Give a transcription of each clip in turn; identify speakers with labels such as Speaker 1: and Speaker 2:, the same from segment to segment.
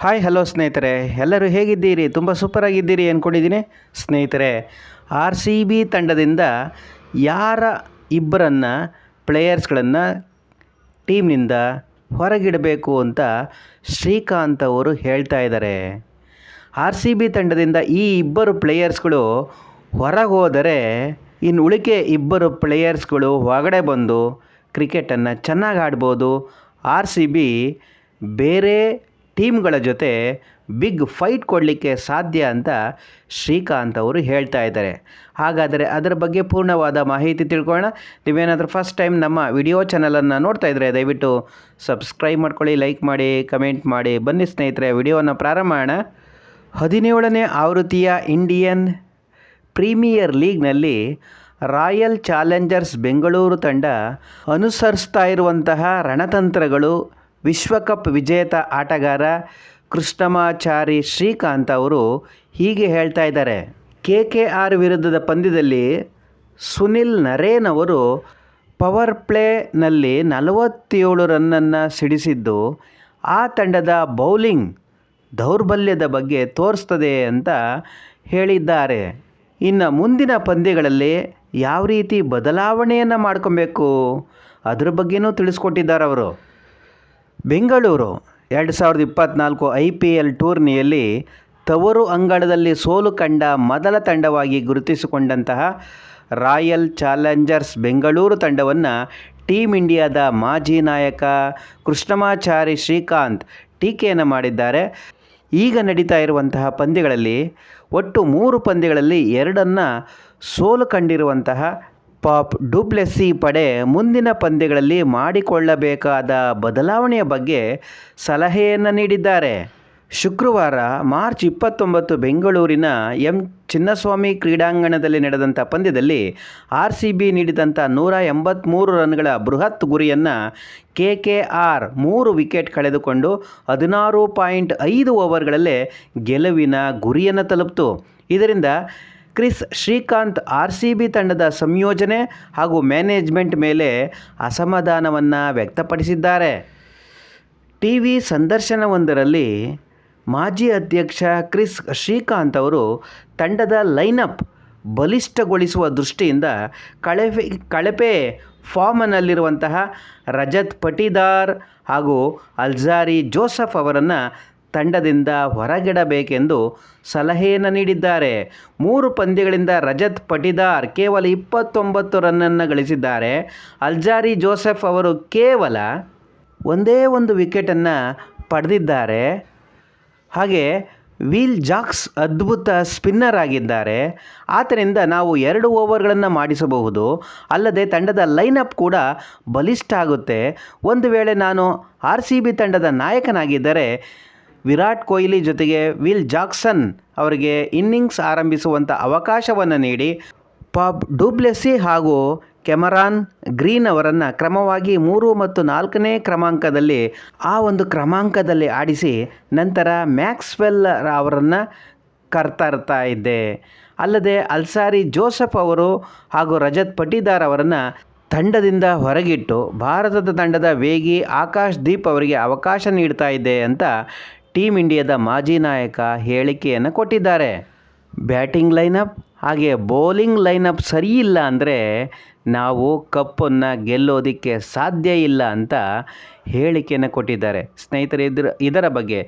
Speaker 1: Hi hello ಸ್ನೇಹಿತರೆ. ಎಲ್ಲರೂ ಹೇಗಿದ್ದೀರಿ? ತುಂಬ ಸೂಪರಾಗಿದ್ದೀರಿ ಅಂದ್ಕೊಂಡಿದ್ದೀನಿ ಸ್ನೇಹಿತರೆ ಆರ್ ಸಿ ಬಿ ತಂಡದಿಂದ ಯಾರ ಇಬ್ಬರನ್ನು ಪ್ಲೇಯರ್ಸ್ಗಳನ್ನು ಟೀಮ್ನಿಂದ ಹೊರಗಿಡಬೇಕು ಅಂತ ಶ್ರೀಕಾಂತ್ ಅವರು ಹೇಳ್ತಾ ಇದ್ದಾರೆ. ಆರ್ ಸಿ ಬಿ ತಂಡದಿಂದ ಈ ಇಬ್ಬರು ಪ್ಲೇಯರ್ಸ್ಗಳು ಹೊರಗೋದರೆ ಇನ್ನು ಉಳಿಕೆ ಇಬ್ಬರು ಪ್ಲೇಯರ್ಸ್ಗಳು ಹೊರಗಡೆ ಬಂದು ಕ್ರಿಕೆಟನ್ನು ಚೆನ್ನಾಗಿ ಆಡ್ಬೋದು. ಆರ್ ಸಿ ಬಿ ಬೇರೆ ಟೀಮ್ಗಳ ಜೊತೆ ಬಿಗ್ ಫೈಟ್ ಕೊಡಲಿಕ್ಕೆ ಸಾಧ್ಯ ಅಂತ ಶ್ರೀಕಾಂತ್ ಅವರು ಹೇಳ್ತಾ ಇದ್ದಾರೆ. ಹಾಗಾದರೆ ಅದರ ಬಗ್ಗೆ ಪೂರ್ಣವಾದ ಮಾಹಿತಿ ತಿಳ್ಕೊಳ್ಳೋಣ. ನೀವೇನಾದರೂ ಫಸ್ಟ್ ಟೈಮ್ ನಮ್ಮ ವಿಡಿಯೋ ಚಾನಲನ್ನು ನೋಡ್ತಾ ಇದ್ದರೆ ದಯವಿಟ್ಟು ಸಬ್ಸ್ಕ್ರೈಬ್ ಮಾಡ್ಕೊಳ್ಳಿ ಲೈಕ್ ಮಾಡಿ ಕಮೆಂಟ್ ಮಾಡಿ. ಬನ್ನಿ ಸ್ನೇಹಿತರೆ ವಿಡಿಯೋನ ಪ್ರಾರಂಭ ಮಾಡೋಣ. ಹದಿನೇಳನೇ ಆವೃತ್ತಿಯ ಇಂಡಿಯನ್ ಪ್ರೀಮಿಯರ್ ಲೀಗ್ನಲ್ಲಿ ರಾಯಲ್ ಚಾಲೆಂಜರ್ಸ್ ಬೆಂಗಳೂರು ತಂಡ ಅನುಸರಿಸ್ತಾ ಇರುವಂತಹ ರಣತಂತ್ರಗಳು ವಿಶ್ವಕಪ್ ವಿಜೇತ ಆಟಗಾರ ಕೃಷ್ಣಮಾಚಾರಿ ಶ್ರೀಕಾಂತ್ ಅವರು ಹೀಗೆ ಹೇಳ್ತಾ ಇದ್ದಾರೆ. ಕೆ ಕೆ ಆರ್ ವಿರುದ್ಧದ ಪಂದ್ಯದಲ್ಲಿ ಸುನಿಲ್ ನರೇನ್ ಅವರು ಪವರ್ ಪ್ಲೇನಲ್ಲಿ ನಲವತ್ತೇಳು ರನ್ನನ್ನು ಸಿಡಿಸಿದ್ದು, ಆ ತಂಡದ ಬೌಲಿಂಗ್ ದೌರ್ಬಲ್ಯದ ಬಗ್ಗೆ ತೋರಿಸ್ತದೆ ಅಂತ ಹೇಳಿದ್ದಾರೆ. ಇನ್ನು ಮುಂದಿನ ಪಂದ್ಯಗಳಲ್ಲಿ ಯಾವ ರೀತಿ ಬದಲಾವಣೆಯನ್ನು ಮಾಡ್ಕೊಬೇಕು? ಅದ್ರ ಬಗ್ಗೆನೂ ತಿಳಿಸ್ಕೊಟ್ಟಿದ್ದಾರೆ ಅವರು. ಬೆಂಗಳೂರು ಎರಡು ಸಾವಿರದ ಇಪ್ಪತ್ತ್ನಾಲ್ಕು ಐ ಪಿ ಎಲ್ ಟೂರ್ನಿಯಲ್ಲಿ ತವರು ಅಂಗಳದಲ್ಲಿ ಸೋಲು ಕಂಡ ಮೊದಲ ತಂಡವಾಗಿ ಗುರುತಿಸಿಕೊಂಡಂತಹ ರಾಯಲ್ ಚಾಲೆಂಜರ್ಸ್ ಬೆಂಗಳೂರು ತಂಡವನ್ನು ಟೀಮ್ ಇಂಡಿಯಾದ ಮಾಜಿ ನಾಯಕ ಕೃಷ್ಣಮಾಚಾರಿ ಶ್ರೀಕಾಂತ್ ಟೀಕೆಯನ್ನು ಮಾಡಿದ್ದಾರೆ. ಈಗ ನಡೀತಾ ಇರುವಂತಹ ಪಂದ್ಯಗಳಲ್ಲಿ ಒಟ್ಟು ಮೂರು ಪಂದ್ಯಗಳಲ್ಲಿ ಎರಡನ್ನು ಸೋಲು ಕಂಡಿರುವಂತಹ ಪಾಪ್ ಡುಪ್ಲೆಸ್ಸಿ ಪಡೆ ಮುಂದಿನ ಪಂದ್ಯಗಳಲ್ಲಿ ಮಾಡಿಕೊಳ್ಳಬೇಕಾದ ಬದಲಾವಣೆಯ ಬಗ್ಗೆ ಸಲಹೆಯನ್ನು ನೀಡಿದ್ದಾರೆ. ಶುಕ್ರವಾರ ಮಾರ್ಚ್ ಇಪ್ಪತ್ತೊಂಬತ್ತು ಬೆಂಗಳೂರಿನ ಎಂ ಚಿನ್ನಸ್ವಾಮಿ ಕ್ರೀಡಾಂಗಣದಲ್ಲಿ ನಡೆದಂಥ ಪಂದ್ಯದಲ್ಲಿ ಆರ್ ಸಿ ಬಿ ನೀಡಿದಂಥ ನೂರ ಎಂಬತ್ತ್ಮೂರು ರನ್ಗಳ ಬೃಹತ್ ಗುರಿಯನ್ನು ಕೆ ಕೆ ಆರ್ ಮೂರು ವಿಕೆಟ್ ಕಳೆದುಕೊಂಡು ಹದಿನಾರು ಪಾಯಿಂಟ್ ಐದು ಓವರ್ಗಳಲ್ಲೇ ಗೆಲುವಿನ ಗುರಿಯನ್ನು ತಲುಪಿತು. ಇದರಿಂದ Kris Srikkanth R C B ತಂಡದ ಸಂಯೋಜನೆ ಹಾಗೂ ಮ್ಯಾನೇಜ್ಮೆಂಟ್ ಮೇಲೆ ಅಸಮಾಧಾನವನ್ನು ವ್ಯಕ್ತಪಡಿಸಿದ್ದಾರೆ. ಟಿ ವಿ ಸಂದರ್ಶನವೊಂದರಲ್ಲಿ ಮಾಜಿ ಅಧ್ಯಕ್ಷ ಕ್ರಿಸ್ ಶ್ರೀಕಾಂತ್ ಅವರು ತಂಡದ ಲೈನಪ್ ಬಲಿಷ್ಠಗೊಳಿಸುವ ದೃಷ್ಟಿಯಿಂದ ಕಳಪೆ ಕಳಪೆ ಫಾರ್ಮ್ನಲ್ಲಿರುವಂತಹ ರಜತ್ ಪಟಿದಾರ್ ಹಾಗೂ ಅಲ್ಜಾರಿ ಜೋಸಫ್ ಅವರನ್ನು ತಂಡದಿಂದ ಹೊರಗಿಡಬೇಕೆಂದು ಸಲಹೆಯನ್ನು ನೀಡಿದ್ದಾರೆ. ಮೂರು ಪಂದ್ಯಗಳಿಂದ ರಜತ್ ಪಟಿದಾರ್ ಕೇವಲ ಇಪ್ಪತ್ತೊಂಬತ್ತು ರನ್ನನ್ನು ಗಳಿಸಿದ್ದಾರೆ. ಅಲ್ಜಾರಿ ಜೋಸೆಫ್ ಅವರು ಕೇವಲ ಒಂದೇ ಒಂದು ವಿಕೆಟನ್ನು ಪಡೆದಿದ್ದಾರೆ. ಹಾಗೆ ವೀಲ್ ಜಾಕ್ಸ್ ಅದ್ಭುತ ಸ್ಪಿನ್ನರ್ ಆಗಿದ್ದಾರೆ. ಆದ್ದರಿಂದ ನಾವು ಎರಡು ಓವರ್ಗಳನ್ನು ಮಾಡಿಸಬಹುದು. ಅಲ್ಲದೆ ತಂಡದ ಲೈನಪ್ ಕೂಡ ಬಲಿಷ್ಠ ಆಗುತ್ತೆ. ಒಂದು ವೇಳೆ ನಾನು ಆರ್ ಸಿ ಬಿ ತಂಡದ ನಾಯಕನಾಗಿದ್ದರೆ ವಿರಾಟ್ ಕೊಹ್ಲಿ ಜೊತೆಗೆ ವಿಲ್ ಜಾಕ್ಸನ್ ಅವರಿಗೆ ಇನ್ನಿಂಗ್ಸ್ ಆರಂಭಿಸುವಂಥ ಅವಕಾಶವನ್ನು ನೀಡಿ ಪಬ್ ಡೂಬ್ಲೆಸಿ ಹಾಗೂ ಕೆಮರಾನ್ ಗ್ರೀನ್ ಅವರನ್ನು ಕ್ರಮವಾಗಿ ಮೂರು ಮತ್ತು ನಾಲ್ಕನೇ ಕ್ರಮಾಂಕದಲ್ಲಿ ಆ ಒಂದು ಕ್ರಮಾಂಕದಲ್ಲಿ ಆಡಿಸಿ ನಂತರ ಮ್ಯಾಕ್ಸ್ವೆಲ್ ಅವರನ್ನು ಕರ್ತರ್ತಾ ಇದ್ದೆ. ಅಲ್ಲದೆ ಅಲ್ಸಾರಿ ಜೋಸೆಫ್ ಅವರು ಹಾಗೂ ರಜತ್ ಪಟ್ಟಿದಾರ್ ಅವರನ್ನು ತಂಡದಿಂದ ಹೊರಗಿಟ್ಟು ಭಾರತದ ತಂಡದ ವೇಗಿ ಆಕಾಶ್ ದೀಪ್ ಅವರಿಗೆ ಅವಕಾಶ ನೀಡ್ತಾ ಇದ್ದೆ ಅಂತ ಟೀಮ್ ಇಂಡಿಯಾದ ಮಾಜಿ ನಾಯಕ ಹೇಳಿಕೆಯನ್ನು ಕೊಟ್ಟಿದ್ದಾರೆ. ಬ್ಯಾಟಿಂಗ್ ಲೈನಪ್ ಹಾಗೆ ಬೌಲಿಂಗ್ ಲೈನಪ್ ಸರಿ ಇಲ್ಲ ಅಂದರೆ ನಾವು ಕಪ್ಪನ್ನು ಗೆಲ್ಲೋದಕ್ಕೆ ಸಾಧ್ಯ ಇಲ್ಲ ಅಂತ ಹೇಳಿಕೆಯನ್ನು ಕೊಟ್ಟಿದ್ದಾರೆ. ಸ್ನೇಹಿತರೆ, ಇದರ ಇದರ ಬಗ್ಗೆ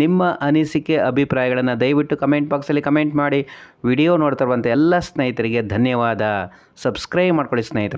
Speaker 1: ನಿಮ್ಮ ಅನಿಸಿಕೆ, ಅಭಿಪ್ರಾಯಗಳನ್ನು ದಯವಿಟ್ಟು ಕಮೆಂಟ್ ಬಾಕ್ಸಲ್ಲಿ ಕಮೆಂಟ್ ಮಾಡಿ. ವಿಡಿಯೋ ನೋಡ್ತಿರುವಂಥ ಎಲ್ಲ ಸ್ನೇಹಿತರಿಗೆ ಧನ್ಯವಾದ. ಸಬ್ಸ್ಕ್ರೈಬ್ ಮಾಡ್ಕೊಳ್ಳಿ ಸ್ನೇಹಿತರೆ.